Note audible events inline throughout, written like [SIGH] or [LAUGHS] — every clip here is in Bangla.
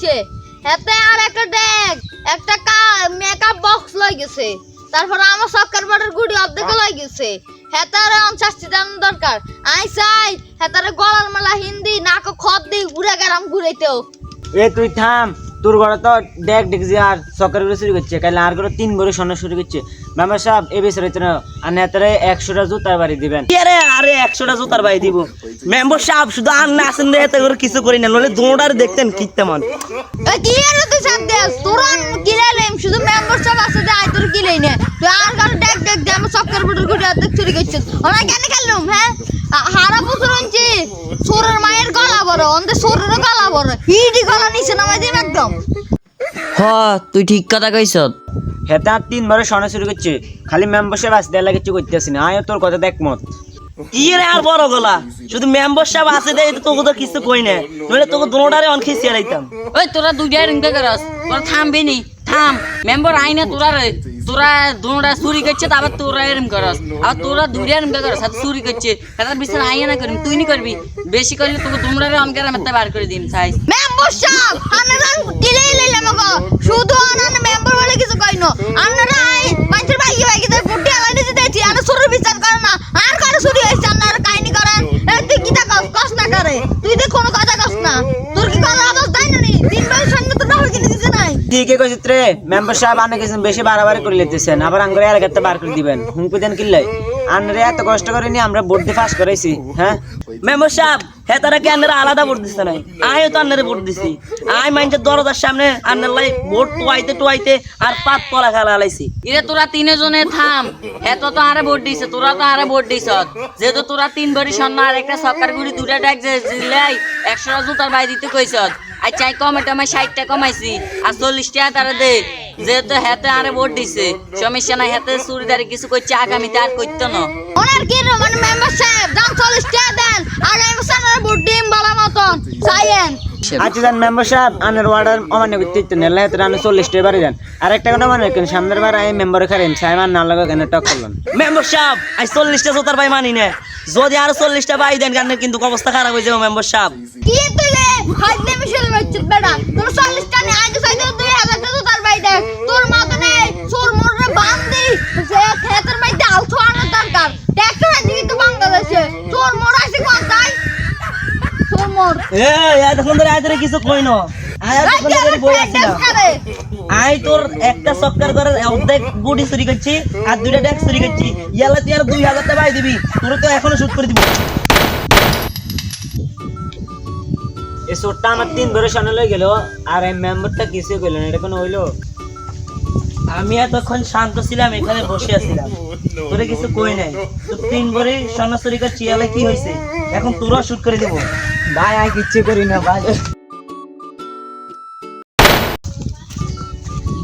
গেছে এতে আর একটা ডেক একটা মেকআপ বক্স লই গেছে। তারপর আমার সকার বাড়ির গুড়ি অর্ধেক লই গেছে। হেতারে অনশাস্তি দাম দরকার। আই চাই হেতারে গলার মালা, হিন্দি, নাকো খদ দি ঘুরে গেলাম ঘুরাইতেও। এ তুই থাম। তোর ঘরে তো দেখ দেখছি আর সকার করে শুরু করছে। কাল আর করে তিন বড় স্বর্ণ শুরু করছে। মেম্বার সাহেব এ বেশ রয়েছে না। আর নেতারে একশোটা জুতার বাড়ি দিবেন। আরে আরে একশোটা জুতার ভাই দিব। মেম্বার সাহেব শুধু আর না আসেন এতে করে কিছু করি না। নলে দোনোটার দেখতেন কি তেমন এ কি তুই তোর গিলাইলাম শুধু মেম্বারশিপ আছে যে আই তোর গিলাই নে। তুই আর কারও ডেক ডেক দে আমার সক্কার বাড়ির গুড়ি অর্ধেক চুরি করছিস। ওরা কেন খেললুম হ্যাঁ আ- হারা বছর হচ্ছে সোরের মায়ের গলা বড় অন্তে সোরের হিডি গলা নিচে নামাই দিম একদম। হ তুই ঠিক কথা কইছ হেতে স্বর্ণ শুরু করছে। খালি লাগে কিছু করতেছি না আয় তোর কথা দেখ মত। কি রে আর বড় গলা। শুধু মেম্বার সাহেব আছে দেয় তোকে তো কিছু কই না। নলে তোকে দোনোটারে অন লাইতাম ওই তোরা দুইটা রিংটা করস তোরা থামবি নি থাম। মেম্বার আইনে তোরা রে তোরা দুটা চুরি করছে তারপর তোরা এরম করস। আর তোরা দুইটা এরম করস চুরি করছে। তার বিচার আইয়া না করিম, তুই নি করবি? বেশি করলে তোকে তোমরা অনকার মেতে বার করে দিম চাই মেম্বারশিপ আনারা গিলাই লইলাম গো শুধু আনান মেম্বার বলে কিছু কইনো আনারা আই মাইতের ভাইয়ে ভাইকে তার ফুটি আলাই দিতে দেছি আর সুরের বিচার করে না। আর কারও চুরি হইছে আনার কাহিনী করেন তুই কি তা কস না করে? তুই তো কোনো কথা না তোর কি গলা আওয়াজ দেয় না নি তিন বছর সঙ্গে তো রাহুল কিনে কইছিস রে মেম্বার সাহেব আনে কিছু বেশি বাড়াবাড়ি করে লিতেছেন আবার আঙ্গুরে এলাকাতে বার করে দিবেন। হুমকি দেন কিল্লাই? আনরে এত কষ্ট করে নিয়ে আমরা ভোট দিয়ে পাস করাইছি হ্যাঁ? মেম্বার সাহেব হ্যাঁ তারা কি আন্নারা আলাদা ভোট দিচ্ছে নাই? আমিও তো আন্নারে ভোট দিছি। আমি মাইন্সের দরজার সামনে আন্নার লাই ভোট টুয়াইতে টুয়াইতে আর পাত পলা খেলা হালাইছি ইরে, তোরা তিনজনে থাম। এত তো আরে ভোট দিছে, তোরা তো আরে ভোট দিছ। যেহেতু তোরা তিন ভরি স্বর্ণ আর একটা সরকার গুড়ি দুটা ডেক যে জিলাই একশোটা জুতার বাই দিতে কইছ। আর চাই কম এটা আমি ষাটটা কমাইছি, আর চল্লিশ টাকা তারা দে। যেহেতু হেতে আরে ভোট দিছে সমস্যা নাই হেতে চুরিদারি কিছু করছে আগামীতে আর করতো না। ওনার কি মানে মেম্বারশিপ দাম চল্লিশ টাকা দেন আর আমি সামনে ভোট দিম বলা মতন। চাইয়েন। আচ্ছা যান মেম্বার সাহেব আনের অর্ডার অমান্য করতে ইচ্ছে নেলা হেতে আনে চল্লিশ টাকা বাড়ি যান। আর একটা কথা মনে রাখেন সামনের বার এই মেম্বারে খারেন সাইমান না লাগা কেন টক করলেন? মেম্বার সাহেব আজ চল্লিশটা জোতার ভাই মানি না। যদি আরও চল্লিশটা বাই দেন কারণে কিন্তু অবস্থা খারাপ হয়ে যাবে মেম্বার সাহেব। কি তুই হাত দে মিশে বেটা। তোর চল্লিশ টাকা আগে চাইতে তুই হাজার তার মত নেই মোরে সে ক্ষেতের মধ্যে আলছো আনার দরকার। ট্র্যাক্টর আছে কিন্তু বাংলাদেশে। মোর আছে কোন তাই মোর। এ এতক্ষণ ধরে আয় ধরে কিছু কই না। ধরে আই তোর একটা সক্কার করে অর্ধেক গুটি চুরি করছি আর দুইটা ডেক চুরি করছি। ইয়ালা তুই আর দুই হাজার টাকা দিবি তোর তো এখনও শুট করে দিবি। এই চোরটা আমার তিন বড় সামনে লই গেল আর এই মেম্বারটা কিছু কইল না এটা কোনো হইল? আমি এতক্ষণ শান্ত ছিলাম এখানে বসে আছিলাম। তোরে কিছু কই নাই। তো তিন ভরি করছি ইয়ালে কি হয়েছে এখন তোরা শুট করে দেবো। ভাই আমি কিচ্ছু করি না ভাই।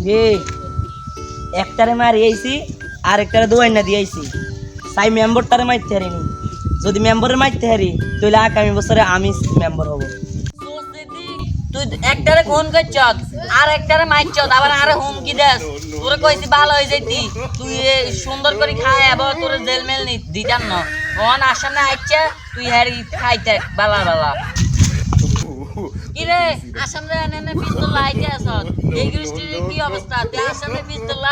রে একটারে মার আইছি আর একটারে দুয়াই না দিয়েছি সাই মেম্বারটারে মারতে হারিনি যদি মেম্বারের মারতে হারি তাহলে আগামী বছরে আমি মেম্বার হব। তুই একটারে ফোন করছ আর একটারে মারছ আবার আরে হুমকি দেস। তোরে কইছি ভালো হয়ে যাইতি। তুই সুন্দর করে খায়, আবার তোর জেল মেল দিতাম না। ওন আসামে আইছে তুই হ্যারি খাইতে, বালা বালা। [LAUGHS] কিরে আসামে এনে পিস্তল [LAUGHS] লাইতে আস এই গৃষ্টির কি অবস্থা? তুই আসামে পিস্তল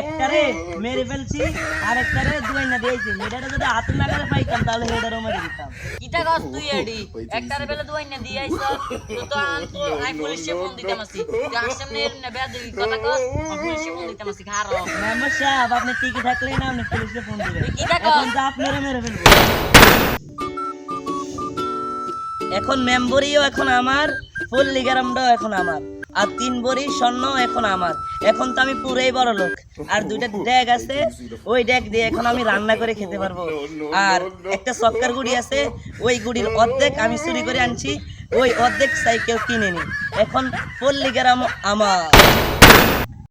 একটারে মেরে ফেলছি আর একটারে দুয়াই না দিয়েছি। এটারে যদি হাতে লাগালে পাইতাম তাহলে হেডারও মেরে দিতাম কিটা গাছ তুই এডি? [LAUGHS] একটারে বেলা দুই না দিয়ে আইছ তো তো আন তো আই পুলিশে ফোন দিতাম আসি তুই আসামনে এরম না বেদ কথা কস। পুলিশে ফোন দিতাম আসি খারো মেম্বার সাহেব আপনি টিকে থাকলেই না আপনি পুলিশে ফোন দিবেন। তুই কি দেখো? এখন যা আপনারা মেরে ফেলব। এখন মেম্বরিও এখন আমার, ফুল লিগারামটাও এখন আমার, আর তিন বড়ি স্বর্ণ এখন আমার। এখন তো আমি পুরোই বড় লোক, আর দুইটা ড্যাগ আছে, ওই ড্যাগ দিয়ে এখন আমি রান্না করে খেতে পারব। আর একটা সক্কার গুড়ি আছে, ওই গুড়ির অর্ধেক আমি চুরি করে আনছি, ওই অর্ধেক সাইকেল কিনে নি এখন ফুল লিগারাম আমার।